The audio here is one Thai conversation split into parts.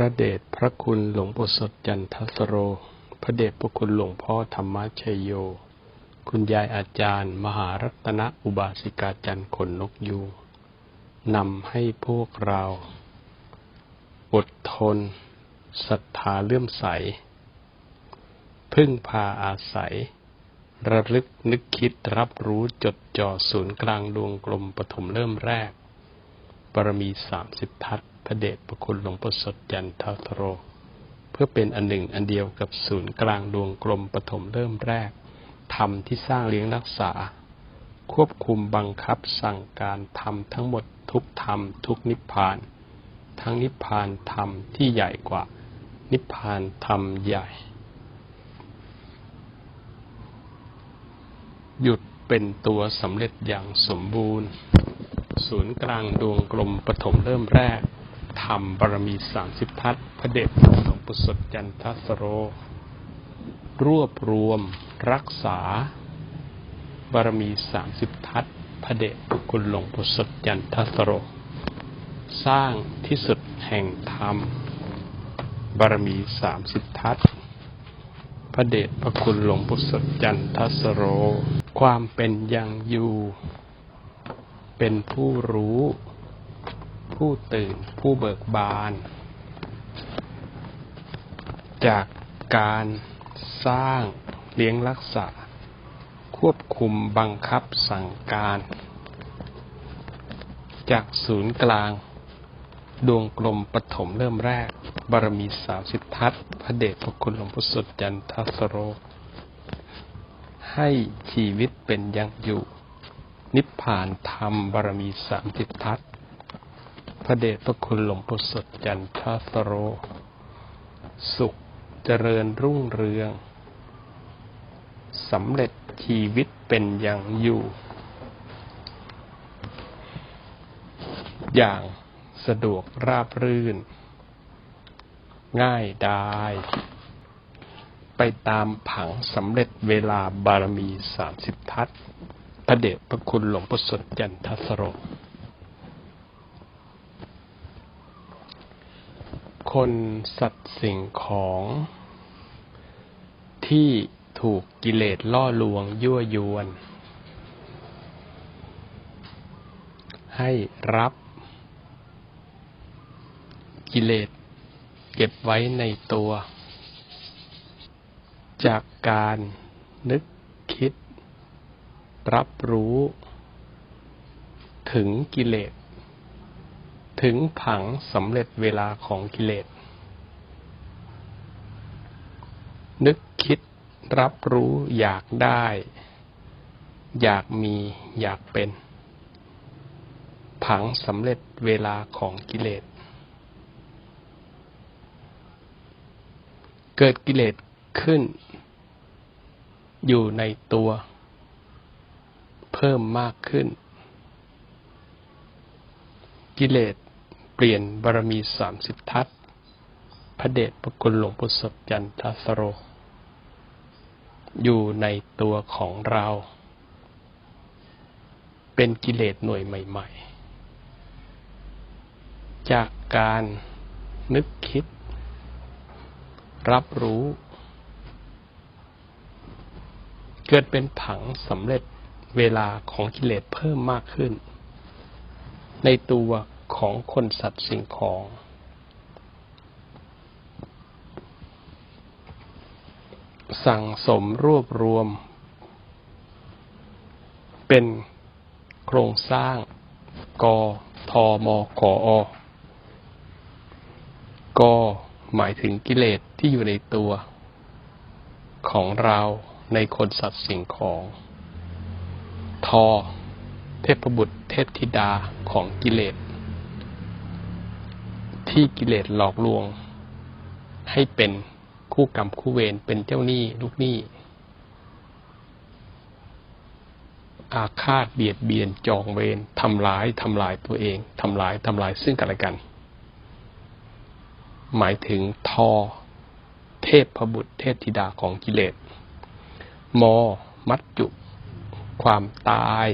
ระเดชพระคุณหลวงปู่สดจันทสโร พระเดชพระคุณหลวงพ่อธรรมชัยโย คุณยายอาจารย์ มหารัตนอุบาสิกาจันทร์ขนนกยูงนำให้พวกเรา อดทนศรัทธาเลื่อมใส พึ่งพาอาศัย ระลึกนึกคิดรับรู้จดจ่อศูนย์กลางดวงกลมปฐมเริ่มแรกบารมีสามสิบทัศ พระเดชพระคุณหลวงปู่สดจันทสโร เพื่อเป็นอันหนึ่งอันเดียวกับศูนย์กลางดวงกลมปฐมเริ่มแรกธรรมที่สร้างเลี้ยงรักษา ควบคุมบังคับสั่งการทำทั้งหมดทุกธรรมทุกนิพพาน ทั้งนิพพานธรรมที่ใหญ่กว่า นิพพานธรรมใหญ่ หยุดเป็นตัวสำเร็จอย่างสมบูรณ์ ศูนย์กลางดวงกลมปฐมเริ่มแรก ธรรมบารมีสามสิบทัศน์พระเดชพระหลวงปู่สดจันทสโร รวบรวมรักษาบารมีสามสิบทัศน์พระเดชคุณหลวงปู่สดจันทสโร สร้างที่สุดแห่งธรรม บารมีสามสิบทัศน์พระเดชพระคุณหลวงปู่สดจันทสโร ความเป็นยังอยู่ เป็นผู้รู้ ผู้ตื่น ผู้เบิกบาน จากการสร้างเลี้ยงรักษา ควบคุมบังคับสั่งการ จากศูนย์กลาง ดวงกลมปฐมเริ่มแรก บารมีสามสิบทัศพระเดชพระคุณหลวงพ่อสดจันทสโร ให้ชีวิตเป็นยังอยู่ นิพพานธรรมบารมีสามสิบทัศ พระเดชพระคุณหลวงปู่สดจันทสโร สุขเจริญรุ่งเรืองสำเร็จชีวิตเป็นอย่างอยู่ อย่างสะดวกราบรื่น ง่ายดาย ไปตามผังสำเร็จเวลาบารมีสามสิบทัศพระเดชพระคุณหลวงปู่สดจันทสโร คนสัตว์สิ่งของที่ถูกกิเลสล่อลวงยั่วยวน ให้รับกิเลสเก็บไว้ในตัว จากการนึกคิด รับรู้ ถึงกิเลส ถึงผังสำเร็จเวลาของกิเลส นึกคิดรับรู้อยากได้ อยากมีอยากเป็น ผังสำเร็จเวลาของกิเลส เกิดกิเลสขึ้น อยู่ในตัว เพิ่มมากขึ้น กิเลส เปลี่ยนบารมีสามสิบทัศพระเดชพระคุณหลวงปู่สดจันทสโร อยู่ในตัวของเรา เป็นกิเลสหน่วยใหม่ ๆ จากการนึกคิด รับรู้ เกิดเป็นผังสำเร็จเวลาของกิเลสเพิ่มมากขึ้น ในตัว ของคนสัตว์สิ่งของ สั่งสมรวบรวม เป็นโครงสร้างกทมกอ ก หมายถึงกิเลสที่อยู่ในตัว ของเราในคนสัตว์สิ่งของทอเทพบุตรเทพธิดาของกิเลส ที่กิเลสหลอกลวง ให้เป็นคู่กรรมคู่เวรเป็นเจ้าหนี้ลูกหนี้อาฆาตเบียดเบียนจองเวรทำร้ายทำลายตัวเองทำลายทำลายซึ่งกันและกัน หมายถึงทอ เทพพบุตรเทพธิดาของกิเลส มอ มัจจุ ความตาย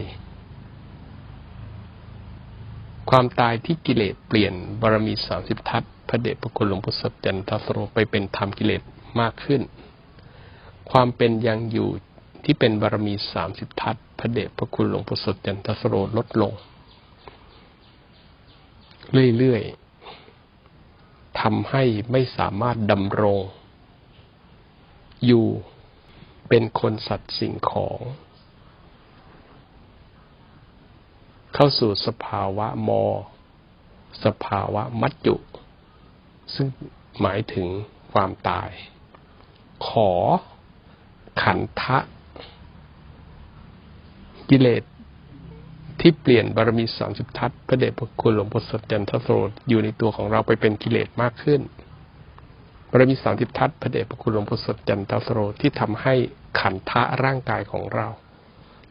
ความตายที่กิเลสเปลี่ยนบารมีสามสิบทัศพระเดชพระคุณหลวงพุทธจันทสโรไปเป็นธรรมกิเลสมากขึ้น ความเป็นยังอยู่ที่เป็นบารมีสามสิบทัศพระเดชพระคุณหลวงพุทธจันทสโรลดลง เรื่อยๆทำให้ไม่สามารถดำรง อยู่เป็นคนสัตว์สิ่งของ เข้าสู่สภาวะมอสภาวะมัจจุ ซึ่งหมายถึงความตาย ขอขันทะ กิเลสที่เปลี่ยนบารมีสามสิบทัศพระเดชพระคุณหลวงพ่อสดจันทโสรอยู่ในตัวของเราไปเป็นกิเลสมากขึ้นบารมีสามสิบทัศพระเดชพระคุณหลวงพ่อสดจันทโสรที่ทำให้ขันทะร่างกายของเรา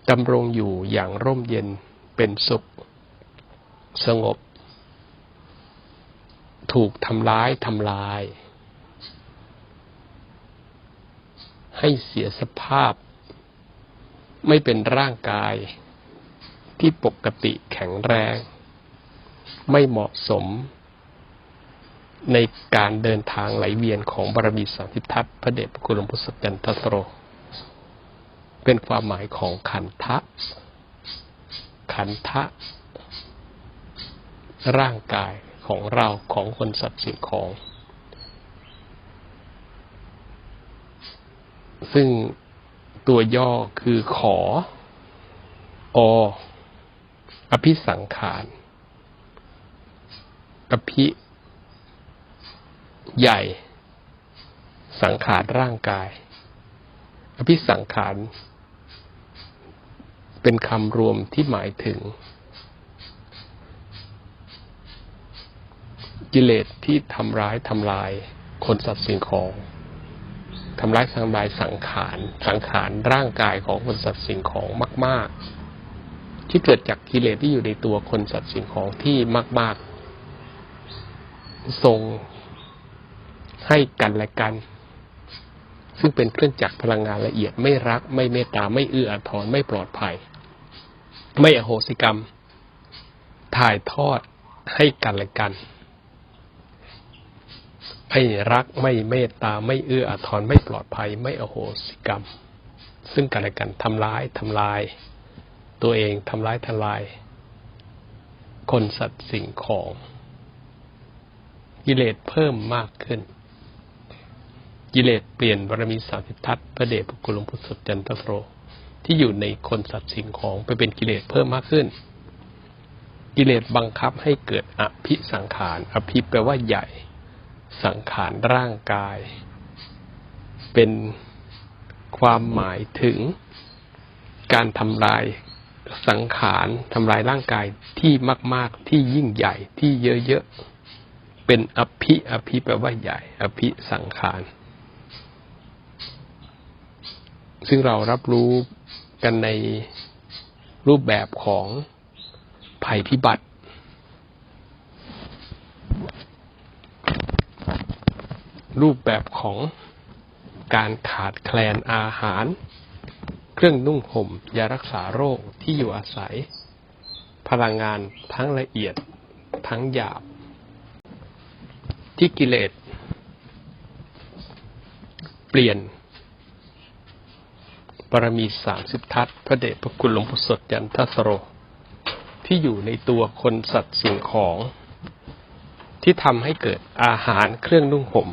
ดำรงอยู่อย่างร่มเย็น เป็นสุข สงบ ถูกทำร้ายทำลาย ให้เสียสภาพ ไม่เป็นร่างกายที่ปกติแข็งแรง ไม่เหมาะสม ในการเดินทางไหลเวียนของบารมีสามสิบทัศพระเดชพระคุณหลวงพุทธจันทสโร เป็นความหมายของขันทะ ขันทะ ร่างกายของเราของคนสัตว์สิ่งของ ซึ่งตัวย่อคือขอ อ อภิสังขารอภิใหญ่ สังขารร่างกาย อภิสังขาร เป็นคำรวมที่หมายถึง กิเลสที่ทำร้ายทำลายคนสัตว์สิ่งของทำร้ายทำลายสังขารสังขารร่างกายของคนสัตว์สิ่งของมาก ๆ ที่เกิดจากกิเลสที่อยู่ในตัวคนสัตว์สิ่งของที่มาก ๆ ทรงให้กันและกัน ซึ่งเป็นเครื่องจักรพลังงานละเอียดไม่รัก ไม่เมตตาไม่เอื้ออาทรไม่ปลอดภัย ไม่อโหสิกรรม ถ่ายทอดให้กันและกัน ไม่รักไม่เมตตาไม่เอื้ออาทรไม่ปลอดภัย ไม่อโหสิกรรม ซึ่งกันและกันทำร้ายทำลาย ตัวเองทำร้ายทำลาย คนสัตว์สิ่งของกิเลสเพิ่มมากขึ้นกิเลสเปลี่ยนบารมีสามสิบทัศน์พระเดชพระคุลพุทธสดจันทโร ที่อยู่ในคนสัตว์สิ่งของไปเป็นกิเลสเพิ่มมากขึ้น กิเลสบังคับให้เกิดอภิสังขาร อภิแปลว่าใหญ่ สังขารร่างกาย เป็นความหมายถึงการทำลายสังขารทำลายร่างกายที่มาก ๆ ที่ยิ่งใหญ่ที่เยอะ ๆ เป็นอภิอภิแปลว่าใหญ่ อภิสังขาร ซึ่งเรารับรู้ กันในรูปแบบของภัยพิบัติ รูปแบบของการขาดแคลนอาหาร เครื่องนุ่งห่ม ยารักษาโรคที่อยู่อาศัย พลังงานทั้งละเอียดทั้งหยาบ ที่กิเลส เปลี่ยน บารมีสามสิบทัศพระเดชพระคุณหลวงพ่อสดยันทัสโร ที่อยู่ในตัวคนสัตว์สิ่งของ ที่ทำให้เกิดอาหารเครื่องนุ่งห่ม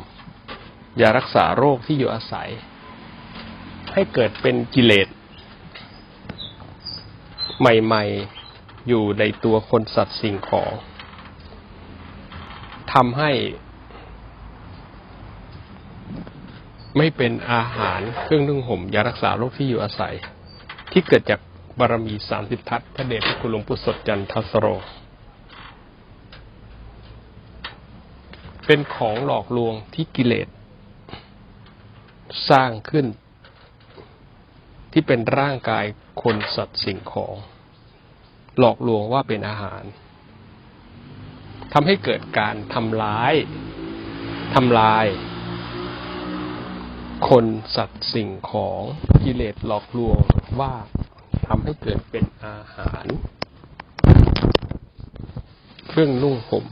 ยารักษาโรคที่อยู่อาศัย ให้เกิดเป็นกิเลส ใหม่ๆ อยู่ในตัวคนสัตว์สิ่งของทำให้ ไม่เป็นอาหารเครื่องนึ่งห่มยารักษาโรคที่อยู่อาศัย ที่เกิดจากบารมีสามสิบทัศพระเดชพระคุณหลวงปู่สดจันทสโร เป็นของหลอกลวงที่กิเลส สร้างขึ้น ที่เป็นร่างกายคนสัตว์สิ่งของ หลอกลวงว่าเป็นอาหารทำให้เกิดการทำร้ายทำลาย คนสัตว์สิ่งของกิเลสหลอกลวงว่าทำให้เกิดเป็นอาหาร เครื่องนุ่งห่ม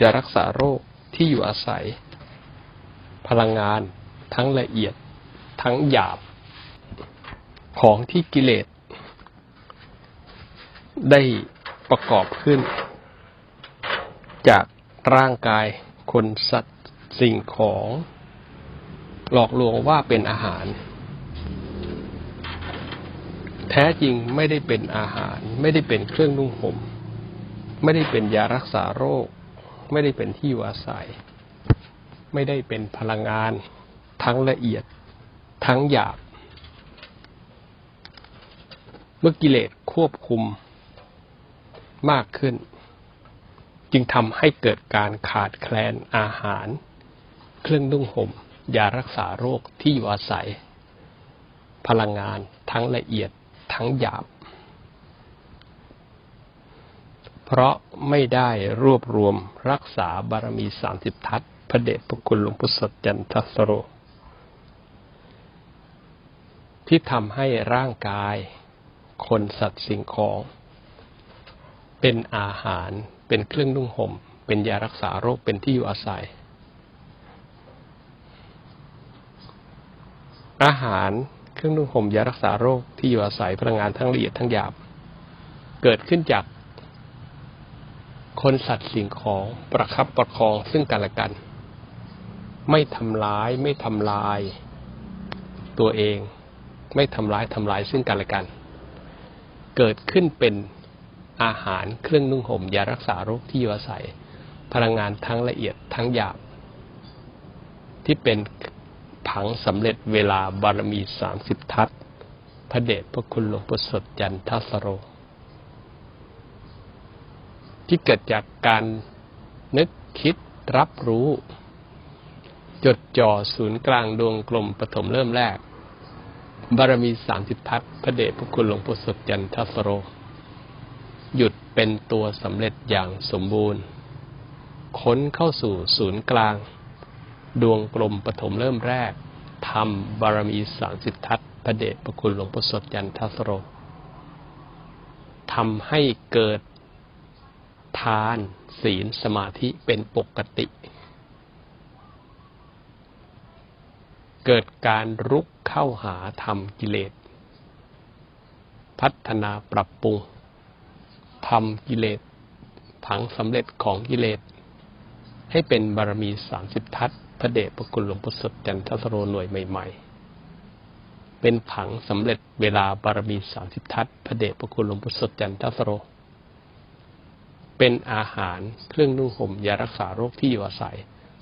ยารักษาโรคที่อยู่อาศัย พลังงานทั้งละเอียดทั้งหยาบ ของที่กิเลส ได้ประกอบขึ้น จากร่างกายคนสัตว์สิ่งของ หลอกลวงว่าเป็นอาหาร แท้จริงไม่ได้เป็นอาหาร ไม่ได้เป็นเครื่องนุ่งห่ม ไม่ได้เป็นยารักษาโรค ไม่ได้เป็นที่อยู่อาศัย ไม่ได้เป็นพลังงาน ทั้งละเอียด ทั้งหยาบเมื่อกิเลสควบคุมมากขึ้น จึงทำให้เกิดการขาดแคลนอาหาร เครื่องนุ่งห่ม ยารักษาโรคที่อยู่อาศัย พลังงานทั้งละเอียดทั้งหยาบ เพราะไม่ได้รวบรวมรักษาบารมีสามสิบทัศพระเดชพระคุณหลวงพุทธสดจันทสโร ที่ทำให้ร่างกาย คนสัตว์สิ่งของ เป็นอาหารเป็นเครื่องนุ่งห่ม เป็นยารักษาโรคเป็นที่อยู่อาศัย อาหาร เครื่องนุ่งห่มยารักษาโรคที่อยู่อาศัยพลังงานทั้งละเอียดทั้งหยาบ เกิดขึ้นจาก คนสัตว์สิ่งของประคับประคองซึ่งกันและกัน ไม่ทำร้ายไม่ทำลาย ตัวเอง ไม่ทำร้ายทำลายซึ่งกันและกัน เกิดขึ้นเป็นอาหารเครื่องนุ่งห่มยารักษาโรคที่อยู่อาศัย พลังงานทั้งละเอียดทั้งหยาบ ที่เป็น ผังสำเร็จเวลาบารมีสามสิบทัศพระเดชพระคุณหลวงปู่สดจันทสโร ที่เกิดจากการนึกคิดรับรู้ จดจ่อศูนย์กลางดวงกลมปฐมเริ่มแรก บารมีสามสิบทัศพระเดชพระคุณหลวงปู่สดจันทสโร หยุดเป็นตัวสำเร็จอย่างสมบูรณ์ ค้นเข้าสู่ศูนย์กลาง ดวงกลมปฐมเริ่มแรกทำบารมีสามสิบทัศพระเดชพระคุณหลวงปู่สดจันทัสโรทำให้เกิดทานศีลสมาธิเป็นปกติ เกิดการรุกเข้าหาธรรมกิเลส พัฒนาปรับปรุงทำกิเลสผังสำเร็จของกิเลส ให้เป็นบารมีสามสิบทัศ พระเดชพระคุณหลวงพุทธจันทสโรหน่วยใหม่ ๆ เป็นผังสำเร็จเวลาบารมีสามสิบทัศพระเดชพระคุณหลวงพุทธจันทสโร เป็นอาหารเครื่องนุ่งห่มยารักษาโรคที่อยู่อาศัย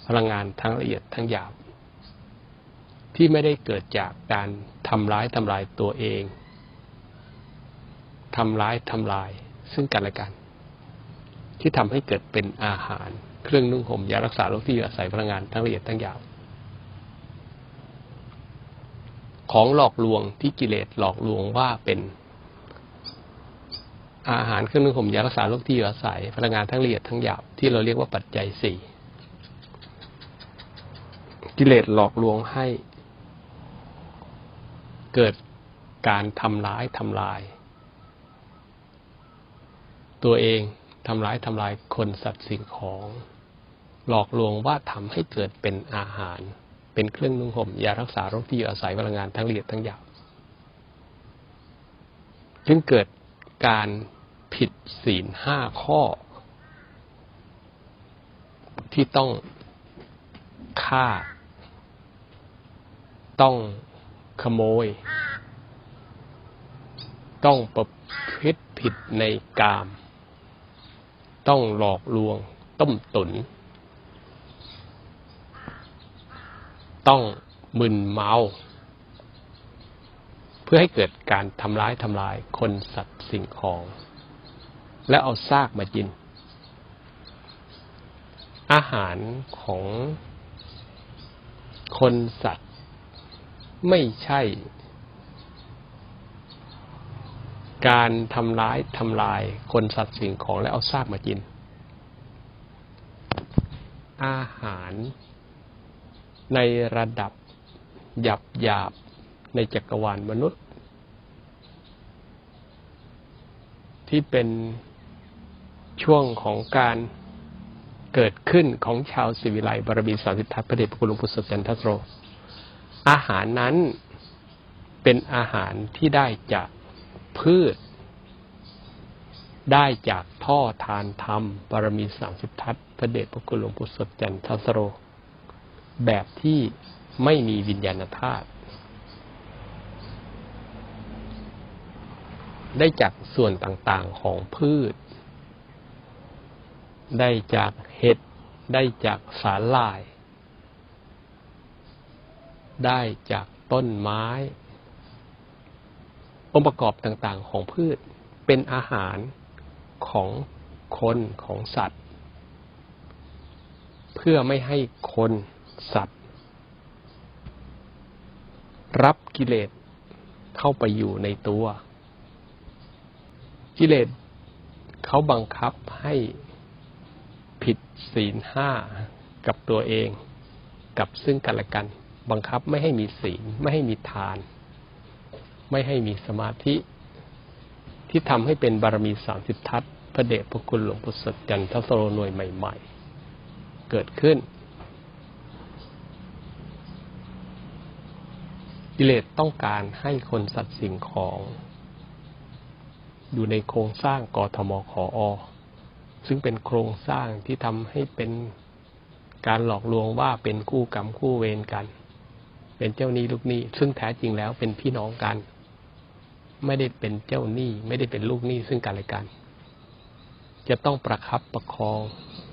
พลังงานทั้งละเอียดทั้งหยาบ ที่ไม่ได้เกิดจากการทำร้ายทำลายตัวเองทำร้ายทำลายซึ่งกันและกัน ที่ทำให้เกิดเป็นอาหาร เครื่องนุ่งห่มยารักษาโรคที่อยู่อาศัยพลังงานทั้งละเอียดทั้งหยาบของหลอกลวงที่กิเลสหลอกลวงว่าเป็นอาหารเครื่องนุ่งห่มยารักษาโรคที่อยู่อาศัยพลังงานทั้งละเอียดทั้งหยาบที่เราเรียกว่าปัจจัยสี่กิเลสหลอกลวงให้ เกิดการทำร้ายทำลาย ตัวเองทำร้ายทำลายคนสัตว์สิ่งของ หลอกลวงว่าทำให้เกิดเป็นอาหาร เป็นเครื่องนุ่งห่มยารักษาโรคที่อยู่อาศัยพลังงานทั้งละเอียดทั้งหยาบจึงเกิดการผิดศีลห้าข้อ ที่ต้องฆ่า ต้องขโมย ต้องประพฤติผิดในกาม ต้องหลอกลวง ต้มตุ๋น ต้องมึนเมา เพื่อให้เกิดการทำร้ายทำลายคนสัตว์สิ่งของ และเอาซากมากิน อาหารของคนสัตว์ ไม่ใช่ การทำร้ายทำลายคนสัตว์สิ่งของและเอาซากมากิน อาหาร ในระดับหยับหยาบในจักรวาลมนุษย์ ที่เป็นช่วงของการเกิดขึ้นของชาวสิวิไลบารมีสาสิทธัตพระเดชพระคุณหลวงปู่สดจันทสโร อาหารนั้นเป็นอาหารที่ได้จากพืช ได้จากท่อทานธรรมบารมีสามสิบทัศพระเดชพระคุณหลวงปู่สดจันทสโร แบบที่ไม่มีวิญญาณธาตุได้จากส่วนต่างๆของพืช ได้จากเห็ด ได้จากสาหร่าย ได้จากต้นไม้ องค์ประกอบต่างๆของพืชเป็นอาหารของคนของสัตว์ เพื่อไม่ให้คน สัตว์ รับกิเลสเข้าไปอยู่ในตัว กิเลสเขาบังคับให้ผิดศีลห้ากับตัวเอง กับซึ่งกันและกัน บังคับไม่ให้มีศีล ไม่ให้มีทาน ไม่ให้มีสมาธิ ที่ทำให้เป็นบารมีสามสิบทัศพระเดชพระคุณหลวงปู่สดจันทสโรนวยใหม่ ๆ เกิดขึ้น กิเลสต้องการให้คนสัตว์สิ่งของ อยู่ในโครงสร้างกทมขออซึ่งเป็นโครงสร้างที่ทำให้เป็นการหลอกลวงว่าเป็นคู่กรรมคู่เวรกัน เป็นเจ้าหนี้ลูกหนี้ ซึ่งแท้จริงแล้วเป็นพี่น้องกัน ไม่ได้เป็นเจ้าหนี้ ไม่ได้เป็นลูกหนี้ซึ่งกันและกัน จะต้องประครับประคอง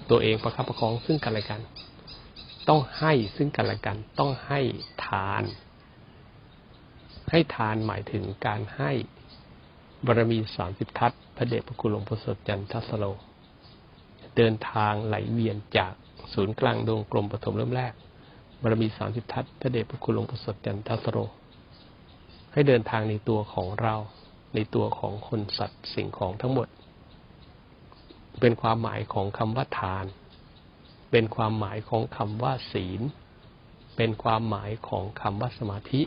ตัวเองประครับประคองซึ่งกันและกัน ต้องให้ซึ่งกันและกัน ต้องให้ทาน ให้ทานหมายถึงการให้บารมีสามสิบทัศพระเดชพระคุณหลวงพ่อสดจันทสโล เดินทางไหลเวียนจากศูนย์กลางดวงกลมปฐมเริ่มแรกบารมีสามสิบทัศพระเดชพระคุณหลวงพ่อสดจันทสโล ให้เดินทางในตัวของเราในตัวของคนสัตว์สิ่งของทั้งหมด เป็นความหมายของคำว่าทาน เป็นความหมายของคำว่าศีล เป็นความหมายของคำว่าสมาธิ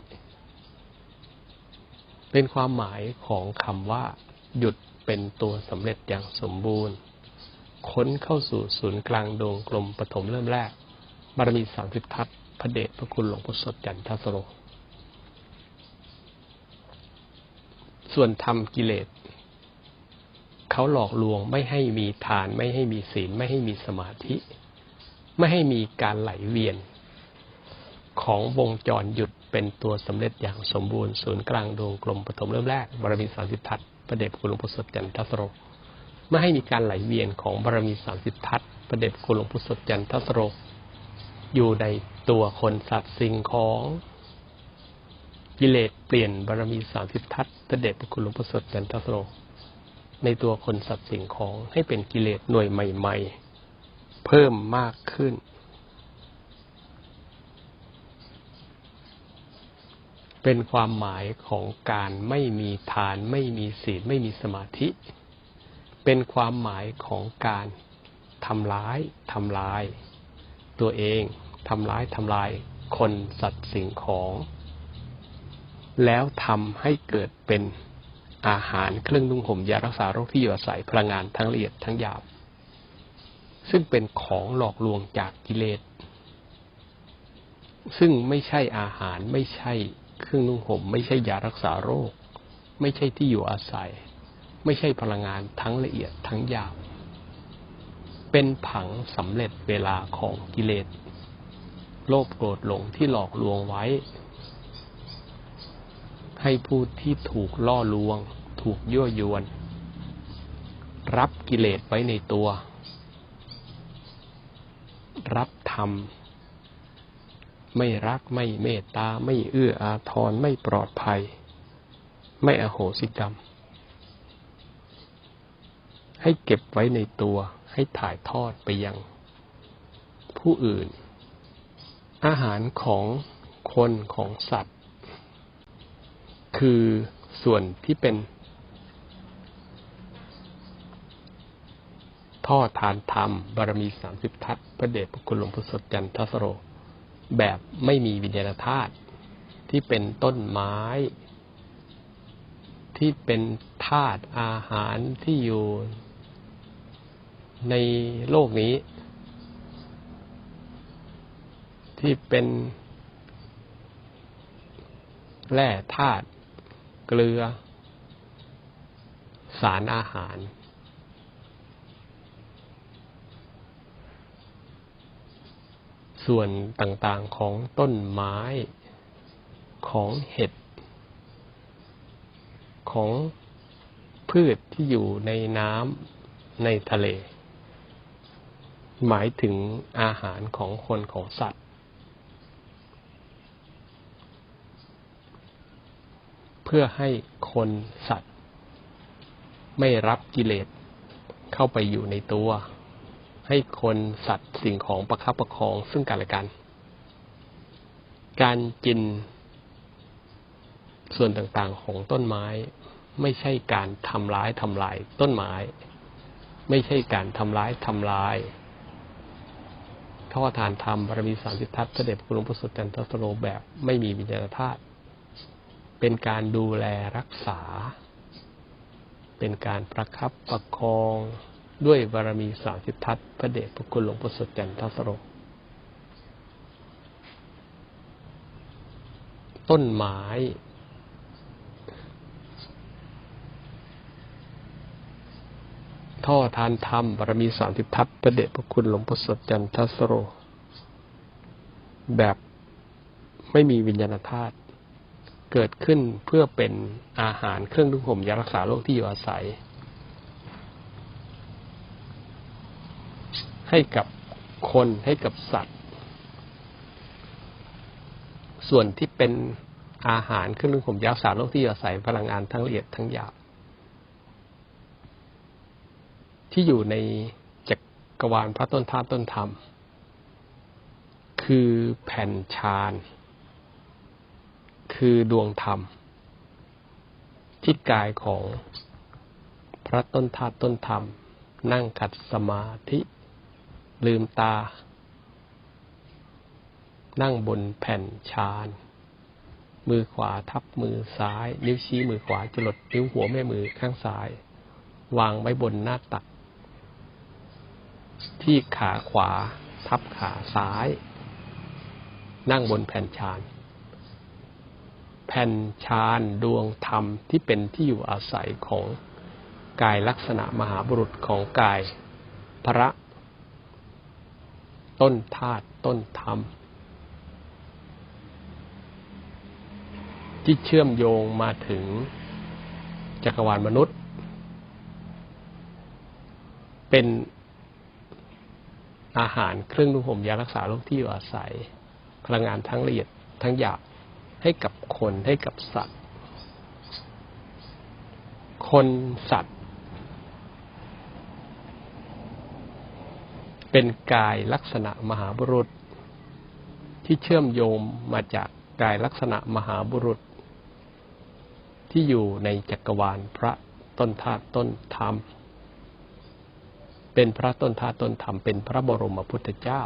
เป็นความหมายของคำว่า หยุดเป็นตัวสำเร็จอย่างสมบูรณ์ ค้นเข้าสู่ศูนย์กลางดวงกลมปฐมเริ่มแรก บารมีสามสิบทัศพระเดชพระคุณหลวงพ่อสดจันทสโร ส่วนทำกิเลสเขาหลอกลวงไม่ให้มีทาน ไม่ให้มีศีล ไม่ให้มีสมาธิ ไม่ให้มีการไหลเวียน ของวงจรหยุดเป็นตัวสำเร็จอย่างสมบูรณ์ศูนย์กลางดวงกลมปฐมเริ่มแรกบารมีสามสิบทัศพระเดชคุณหลวงพ่อสดจันทสโรไม่ให้มีการไหลเวียนของบารมีสามสิบทัศพระเดชคุณหลวงพ่อสดจันทสโรอยู่ในตัวคนสัตว์สิ่งของกิเลสเปลี่ยนบารมีสามสิบทัศพระเดชคุณหลวงพ่อสดจันทสโรในตัวคนสัตว์สิ่งของให้เป็นกิเลสหน่วยใหม่ ๆ เพิ่มมากขึ้น เป็นความหมายของการไม่มีทาน ไม่มีศีล ไม่มีสมาธิ เป็นความหมายของการทำร้ายทำลาย ตัวเองทำร้ายทำลายคนสัตว์สิ่งของ แล้วทำให้เกิดเป็นอาหารเครื่องนุ่งห่มยารักษาโรคที่อยู่อาศัยพลังงานทั้งละเอียดทั้งหยาบ ซึ่งเป็นของหลอกลวงจากกิเลสซึ่งไม่ใช่อาหารไม่ใช่ เครื่องนุ่งห่มไม่ใช่ยารักษาโรค ไม่ใช่ที่อยู่อาศัย ไม่ใช่พลังงานทั้งละเอียดทั้งหยาบเป็นผังสำเร็จเวลาของกิเลส โลภโกรธหลงที่หลอกลวงไว้ ให้ผู้ที่ถูกล่อลวง ถูกยั่วยวน รับกิเลสไว้ในตัว รับธรรม ไม่รักไม่เมตตา ไม่เอื้ออาทรไม่ปลอดภัย ไม่อโหสิกรรม ให้เก็บไว้ในตัวให้ถ่ายทอดไปยัง ผู้อื่น อาหารของคนของสัตว์ คือส่วนที่เป็น ท่อทานธรรมบารมีสามสิบทัศพระเดชพระคุณหลวงพ่อสดจันทสโร แบบไม่มีวิญญาณธาตุที่เป็นต้นไม้ ที่เป็นธาตุอาหารที่อยู่ในโลกนี้ ที่เป็นแร่ธาตุเกลือ สารอาหาร ส่วนต่างๆของต้นไม้ของเห็ด ของพืชที่อยู่ในน้ำในทะเล หมายถึงอาหารของคนของสัตว์ เพื่อให้คนสัตว์ ไม่รับกิเลสเข้าไปอยู่ในตัว ให้คนสัตว์สิ่งของประคับประคองซึ่งกันและกัน การกินส่วนต่างๆของต้นไม้ ไม่ใช่การทำร้ายทำลายต้นไม้ ไม่ใช่การทำร้ายทำลายท่อทานธรรมบารมีสามสิทธัตเสด็จคุณหลวงพ่อสดจันทสโลแบบไม่มีวิญญาณธาตุเป็นการดูแลรักษา เป็นการประคับประคอง ด้วยบารมีสามสิทธัตพระเดชพระคุณหลวงพ่อสดจันทสโลต้นไม้ท่อทานธรรมบารมีสามสิบทัศพระเดชพระคุณหลวงพ่อสดจันทสโร แบบไม่มีวิญญาณธาตุเกิดขึ้นเพื่อเป็นอาหารเครื่องนุ่งห่มยารักษาโรคที่อยู่อาศัย ให้กับคนให้กับสัตว์ ส่วนที่เป็นอาหารเครื่องนุ่งห่มยารักษาโรคที่อาศัยพลังงานทั้งละเอียดทั้งหยาบที่อยู่ในจักรวาลพระต้นธาตุต้นธรรม คือแผ่นชานคือดวงธรรม ที่กายของพระต้นธาตุต้นธรรม นั่งขัดสมาธิ ลืมตา นั่งบนแผ่นชานมือขวาทับมือซ้าย นิ้วชี้มือขวาจรดนิ้วหัวแม่มือข้างซ้าย วางไว้บนหน้าตัก ที่ขาขวา ทับขาซ้าย นั่งบนแผ่นชานแผ่นชานดวงธรรมที่เป็นที่อยู่อาศัยของกายลักษณะมหาบุรุษของกายพระ ต้นธาตุต้นธรรม ที่เชื่อมโยงมาถึงจักรวาลมนุษย์ เป็นอาหารเครื่องนุ่งห่มยารักษาโรคที่อยู่อาศัย พลังงานทั้งละเอียดทั้งหยาบให้กับคนให้กับสัตว์ คนสัตว์ เป็นกายลักษณะมหาบุรุษ ที่เชื่อมโยงมาจากกายลักษณะมหาบุรุษ ที่อยู่ในจักรวาลพระต้นธาตุต้นธรรม เป็นพระต้นธาตุต้นธรรมเป็นพระบรมพุทธเจ้า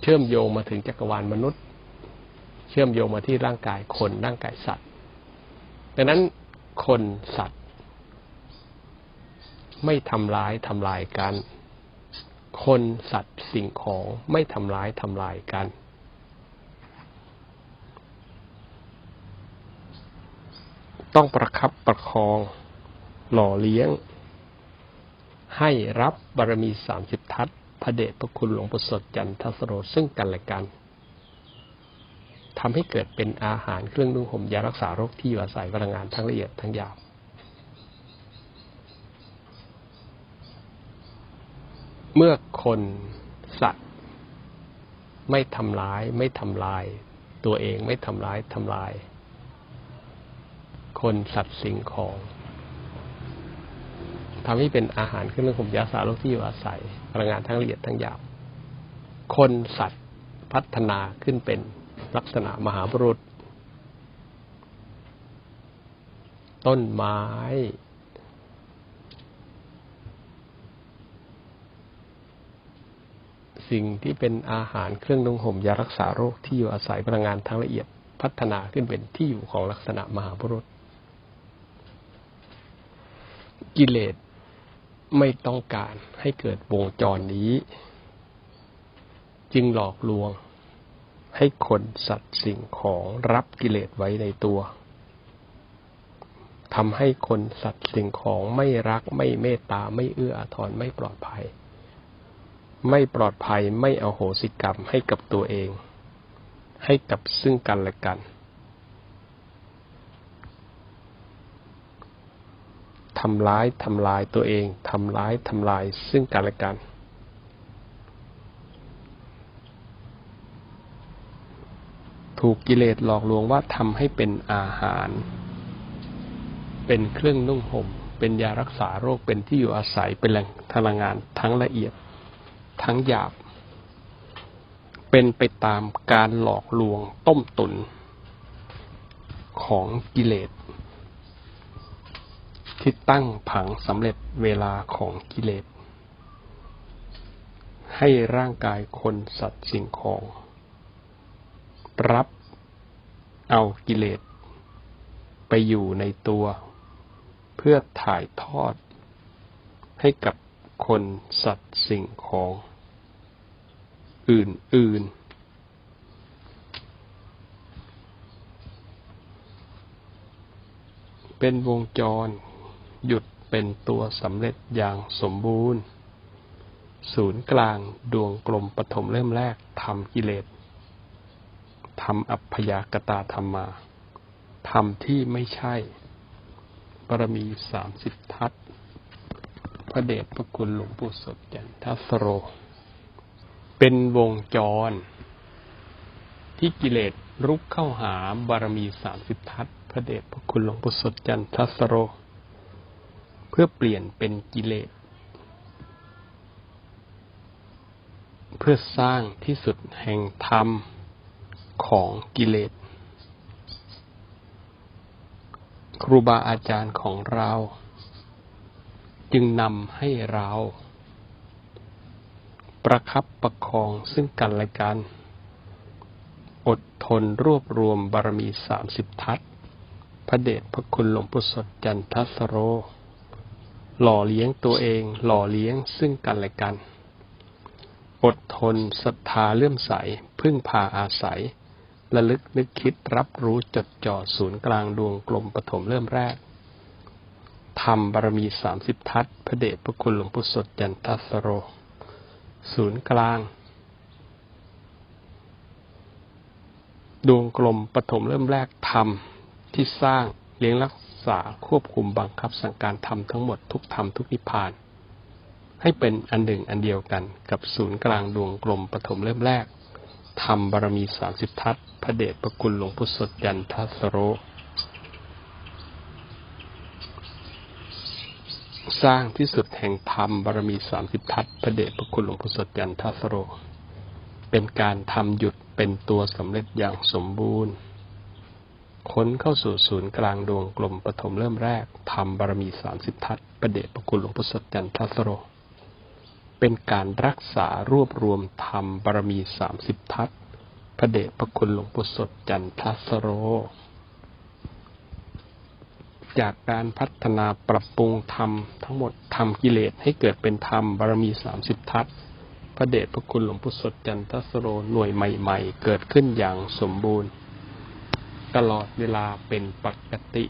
เชื่อมโยงมาถึงจักรวาลมนุษย์ เชื่อมโยงมาที่ร่างกายคนร่างกายสัตว์ ดังนั้นคนสัตว์ ไม่ทำร้ายทำลายกัน คนสัตว์สิ่งของไม่ทำร้ายทำลายกัน ต้องประคับประคอง หล่อเลี้ยง ให้รับบารมีสามสิบทัศพระเดชพระคุณหลวงปู่สดจันทสโรซึ่งกันและกันทำให้เกิดเป็นอาหารเครื่องนุ่งห่มยารักษาโรคที่อยู่อาศัยพลังงานทั้งละเอียดทั้งหยาบ เมื่อคนสัตว์ ไม่ทำร้าย ไม่ทำลาย ตัวเองไม่ทำร้ายทำลาย คนสัตว์สิ่งของทำให้เป็นอาหารเครื่องข่มยาสาโรคที่อยู่อาศัยพลังงานทั้งละเอียดทั้งหยาบคนสัตว์พัฒนาขึ้นเป็นลักษณะมหาบุรุษ ต้นไม้ สิ่งที่เป็นอาหารเครื่องนุ่งห่มยารักษาโรคที่อยู่อาศัยพลังงานทั้งละเอียดพัฒนาขึ้นเป็นที่อยู่ของลักษณะมหาบุรุษ กิเลสไม่ต้องการให้เกิดวงจรนี้ จึงหลอกลวง ให้คนสัตว์สิ่งของรับกิเลสไว้ในตัวทำให้คนสัตว์สิ่งของไม่รักไม่เมตตาไม่เอื้ออาทรไม่ปลอดภัย ไม่ปลอดภัยไม่เอาโหสิกรรมให้กับตัวเอง ให้กับซึ่งกันและกัน ทำร้ายทำลายตัวเอง ทำร้ายทำลายซึ่งกันและกัน ถูกกิเลสหลอกลวงว่าทำให้เป็นอาหาร เป็นเครื่องนุ่งห่มเป็นยารักษาโรคเป็นที่อยู่อาศัยเป็นแหล่งพลังงานทั้งละเอียด ทั้งหยาบ เป็นไปตามการหลอกลวงต้มตุน ของกิเลสที่ตั้งผังสำเร็จเวลาของกิเลส ให้ร่างกายคนสัตว์สิ่งของ รับเอากิเลส ไปอยู่ในตัว เพื่อถ่ายทอด ให้กับคนสัตว์สิ่งของ อื่น ๆเป็นวงจร หยุดเป็นตัวสำเร็จอย่างสมบูรณ์ ศูนย์กลางดวงกลมปฐมเริ่มแรกทำกิเลสทำอัพพยากตาธรรมาทำที่ไม่ใช่บารมีสามสิบทัศพระเดชพระคุณหลวงปู่สดจันทสโร เป็นวงจร ที่กิเลสรุกเข้าหาบารมีสามสิบทัศพระเดชพระคุณหลวงปู่สดจันทสโร เพื่อเปลี่ยนเป็นกิเลส เพื่อสร้างที่สุดแห่งธรรมของกิเลส ครูบาอาจารย์ของเรา จึงนำให้เรา ประคับประคองซึ่งกันและกัน อดทนรวบรวมบารมีสามสิบทัศพระเดชพระคุณหลวงปู่สดจันทสโร หล่อเลี้ยงตัวเอง หล่อเลี้ยงซึ่งกันและกัน อดทนศรัทธาเลื่อมใส พึ่งพาอาศัยระลึกนึกคิดรับรู้จดจ่อศูนย์กลางดวงกลมปฐมเริ่มแรกทำบารมีสามสิบทัศพระเดชพระคุณหลวงปู่สดจันทสโร ศูนย์กลาง ดวงกลมปฐมเริ่มแรกทำที่สร้างเลี้ยงรักษาควบคุมบังคับสั่งการทำทั้งหมดทุกธรรมทุกนิพพาน ให้เป็นอันหนึ่งอันเดียวกันกับศูนย์กลางดวงกลมปฐมเริ่มแรกทำบารมีสามสิบทัศพระเดชพระคุณหลวงพุทธสดยันทัสโร สร้างที่สุดแห่งธรรมบารมีสามสิบทัศพระเดชพระคุณหลวงพุทธสดยันทัสโร เป็นการทำหยุดเป็นตัวสำเร็จอย่างสมบูรณ์ ค้นเข้าสู่ศูนย์กลางดวงกลมปฐมเริ่มแรกทำบารมีสามสิบทัศพระเดชพระคุณหลวงพุทธสดยันทัสโร เป็นการรักษารวบรวมธรรมบารมีสามสิบทัศพระเดชพระคุณหลวงปู่สดจันทัสโร จากการพัฒนาปรับปรุงธรรมทั้งหมดทำกิเลสให้เกิดเป็นธรรมบารมีสามสิบทัศพระเดชพระคุณหลวงพุทธสดจันทสโรหน่วยใหม่ๆ เกิดขึ้นอย่างสมบูรณ์ ตลอดเวลาเป็นปกติ